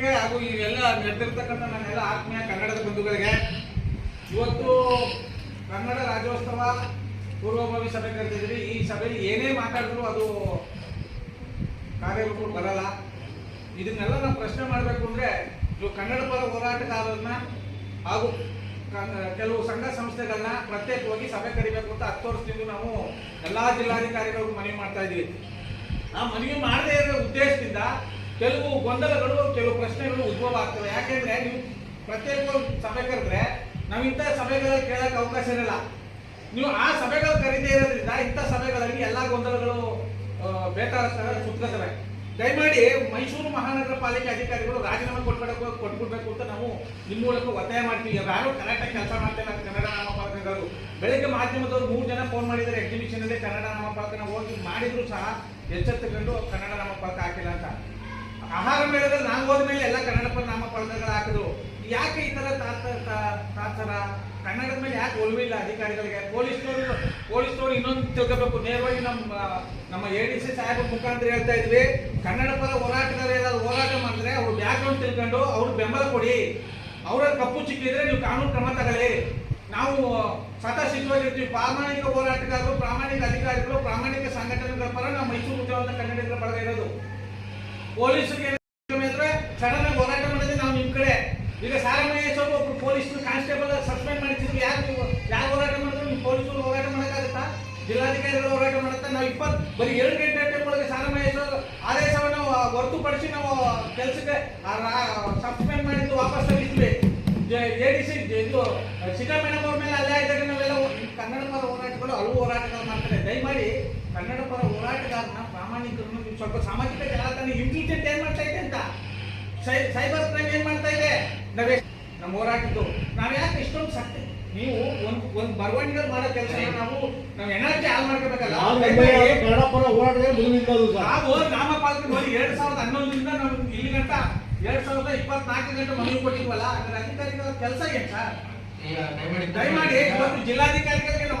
ವೀಕ್ಷಕರಿಗೆ ಹಾಗೂ ಇವೆಲ್ಲ ನನ್ನ ನನ್ನೆಲ್ಲ ಆತ್ಮೀಯ ಕನ್ನಡದ ಬಂಧುಗಳಿಗೆ ಇವತ್ತು ಕನ್ನಡ ರಾಜ್ಯೋತ್ಸವ ಪೂರ್ವಭಾವಿ ಸಭೆ ಕರೆದಿದ್ದೀವಿ ಈ ಸಭೆಯಲ್ಲಿ ಏನೇ ಮಾತಾಡಿದ್ರು ಅದು ಕಾರ್ಯರೂಪಕ್ಕೆ ಬರಲ್ಲ. ಇದನ್ನೆಲ್ಲ ನಾವು ಪ್ರಶ್ನೆ ಮಾಡಬೇಕು ಅಂದರೆ ಇವು ಕನ್ನಡ ಪರ ಹೋರಾಟಗಾರರನ್ನ ಹಾಗೂ ಕೆಲವು ಸಂಘ ಸಂಸ್ಥೆಗಳನ್ನ ಪ್ರತ್ಯೇಕವಾಗಿ ಸಭೆ ಕರಿಬೇಕು ಅಂತ ಹತ್ತು ವರ್ಷದಿಂದ ನಾವು ಎಲ್ಲ ಜಿಲ್ಲಾಧಿಕಾರಿಗಳಿಗೂ ಮನವಿ ಮಾಡ್ತಾ ಇದ್ದೀವಿ ಆ ಮನವಿ ಮಾಡದೇ ಇರೋ ಕೆಲವು ಗೊಂದಲಗಳು, ಕೆಲವು ಪ್ರಶ್ನೆಗಳು ಉದ್ಭವ ಆಗ್ತವೆ. ಯಾಕೆಂದ್ರೆ ನೀವು ಪ್ರತ್ಯೇಕ ಸಭೆ ಕರೆದ್ರೆ ನಾವು ಇಂಥ ಸಭೆಗಳಲ್ಲಿ ಕೇಳಕ್ಕೆ ಅವಕಾಶ ಇರಲ್ಲ. ನೀವು ಆ ಸಭೆಗಳು ಕರೀದೇ ಇರೋದ್ರಿಂದ ಇಂಥ ಸಭೆಗಳಲ್ಲಿ ಎಲ್ಲಾ ಗೊಂದಲಗಳು ಬೇಕಾದ ಸುತ್ತಕತ್ತವೆ ದಯಮಾಡಿ ಮೈಸೂರು ಮಹಾನಗರ ಪಾಲಿಕೆ ಅಧಿಕಾರಿಗಳು ರಾಜೀನಾಮೆ ಕೊಟ್ಬಿಡಬೇಕು ಕೊಟ್ಬಿಡ್ಬೇಕು ಅಂತ ನಾವು ನಿಮ್ಮ ಮೂಲಕ ಒತ್ತಾಯ ಮಾಡ್ತೀವಿ. ಯಾರು ಕರೆಕ್ಟಾಗಿ ಕೆಲಸ ಮಾಡ್ತಿಲ್ಲ ಕನ್ನಡ ನಾಮಫಲಕಗಳು. ಬೆಳಗ್ಗೆ ಮಾಧ್ಯಮದವರು ಮೂರು ಜನ ಫೋನ್ ಮಾಡಿದ್ದಾರೆ ಎಕ್ಸಿಬಿಷನ್ ಅಲ್ಲಿ ಕನ್ನಡ ನಾಮಫಲಕನ ಹೋಗಿ ಮಾಡಿದ್ರು ಸಹ ಎಚ್ಚೆತ್ತುಕೊಂಡು ಕನ್ನಡ ನಾಮಫಲಕ ಹಾಕಿಲ್ಲ ಅಂತ. ಆಹಾರ ಮೇಳದಲ್ಲಿ ನಾನು ಹೋದ್ಮೇಲೆ ಎಲ್ಲ ಕನ್ನಡ ನಾಮ ನಾಮಫಲಕಗಳು ಹಾಕಿದ್ರು. ಯಾಕೆ ಈ ತರ ತಾತರ ಕನ್ನಡದ ಮೇಲೆ ಯಾಕೆ ಒಲವಿಲ್ಲ ಅಧಿಕಾರಿಗಳಿಗೆ? ಪೊಲೀಸ್ನವರು ಪೊಲೀಸ್ನವರು ಇನ್ನೊಂದು ತಿಳ್ಕೋಬೇಕು. ನೇರವಾಗಿ ನಮ್ಮ ನಮ್ಮ ಎ ಡಿ ಸಿ ಸಾಹೇಬ್ ಮುಖಾಂತರ ಹೇಳ್ತಾ ಇದ್ವಿ. ಕನ್ನಡ ಪರ ಹೋರಾಟಗಾರ ಏನಾದ್ರು ಹೋರಾಟ ಮಾಡಿದ್ರೆ ಅವ್ರು ಬ್ಯಾಕ್ಗ್ರೌಂಡ್ ತಿಳ್ಕೊಂಡು ಅವ್ರಿಗೆ ಬೆಂಬಲ ಕೊಡಿ. ಅವರ ಕಪ್ಪು ಚಿಕ್ಕಿದ್ರೆ ನೀವು ಕಾನೂನು ಕ್ರಮ ತಗೊಳ್ಳಿ. ನಾವು ಸತಸಿದ್ಧವಾಗಿರ್ತೀವಿ ಪ್ರಾಮಾಣಿಕ ಹೋರಾಟಗಾರರು, ಪ್ರಾಮಾಣಿಕ ಅಧಿಕಾರಿಗಳು, ಪ್ರಾಮಾಣಿಕ ಸಂಘಟನೆಗಳ ಪರ ನಾವು ಮೈಸೂರು ಉದ್ಯಮದ ಕನ್ನಡಿಗರ ಪಡೆದ ಇರೋದು. ಪೊಲೀಸರಿಗೆ ಸಡನ್ ಹೋರಾಟ ಮಾಡಿದ್ರೆ ನಾವು ನಿಮ್ ಕಡೆ. ಈಗ ಸಾರಮಯ್ಯ ಸ್ವಲ್ಪ ಒಬ್ರು ಪೊಲೀಸ್ ಕಾನ್ಸ್ಟೇಬಲ್ ಸಸ್ಪೆಂಡ್ ಮಾಡಿದ್ರು. ಯಾರು ಯಾರು ಹೋರಾಟ ಮಾಡಿದ್ರು? ನೀವು ಪೊಲೀಸರು ಹೋರಾಟ ಮಾಡಕ್ಕಾಗತ್ತಾ? ಜಿಲ್ಲಾಧಿಕಾರಿಗಳು ಹೋರಾಟ ಮಾಡುತ್ತಾ? ನಾವು ಇಪ್ಪತ್ತು ಬರೀ ಎರಡು ಗಂಟೆ ಟೈಮ್ ಒಳಗೆ ಸಾರಮಯ್ಯ ಆದೇಶವನ್ನು ಹೊರತುಪಡಿಸಿ ನಾವು ಕೆಲಸಕ್ಕೆ ಸಸ್ಪೆಂಡ್ ಮಾಡಿದ್ದು ವಾಪಸ್ ತೆಗಿದ್ವಿ ಎ ಡಿ ಸಿ ಇದು ಸಿದ್ದರಾಮಯ್ಯ ಅವ್ರ ಮೇಲೆ ಅಲ್ಲೇ ಇದ್ದಾಗ ನಾವೆಲ್ಲ ಕನ್ನಡ ಪರ ಹೋರಾಟಗಳು ಹಲವು ಹೋರಾಟಗಳು ಮಾಡ್ತಾರೆ. ದಯಮಾಡಿ ಕನ್ನಡ ಪರ ಹೋರಾಟಗಾರನ ಪ್ರಾಮಾಣಿಕರನ್ನು ನೀವು ಸ್ವಲ್ಪ ಸಾಮಾಜಿಕ ಜಾಲತಾಣ ಇಂಟೆಲಿಜೆಂಟ್ ಏನ್ ಮಾಡ್ತಾ ಇದೆ ಅಂತ? ಸೈ- ಸೈಬರ್ ಕ್ರೈಮ್ ಏನ್ ಮಾಡ್ತಾ ಇದೆ? ನಾವೇ ನಮ್ಮ ಹೋರಾಟದ್ದು. ನಾವು ಯಾಕೆ ಇಷ್ಟೊಂದು ಸತ್ಯ ನೀವು ಒಂದು ಒಂದು ಬರವಣಿಗೆ ಮಾಡೋ ಕೆಲಸ ನಾವು ನಾವು ಎನರ್ಜಿ ಹಾಲ್ ಮಾಡ್ಕೋಬೇಕಲ್ಲ? ನಾವು ನಾಮಪಾಲಕ ನೋಡಿ ಎರಡ್ ಸಾವಿರದ ಹನ್ನೊಂದರಿಂದ ನಾವು ಇಲ್ಲಿ ಗಂಟ ಎರಡ್ ಸಾವಿರದ ಇಪ್ಪತ್ನಾಲ್ಕು ಗಂಟೆ ಮನವಿ ಕೊಟ್ಟಿದ್ವಲ್ಲ ಅದ್ರ ಅಧಿಕಾರಿಗಳ ಕೆಲಸ ಏನ್ ಸರ್? ದಯಮಾಡಿ ಇವತ್ತು ಜಿಲ್ಲಾಧಿಕಾರಿಗಳಿಗೆ ನಾವು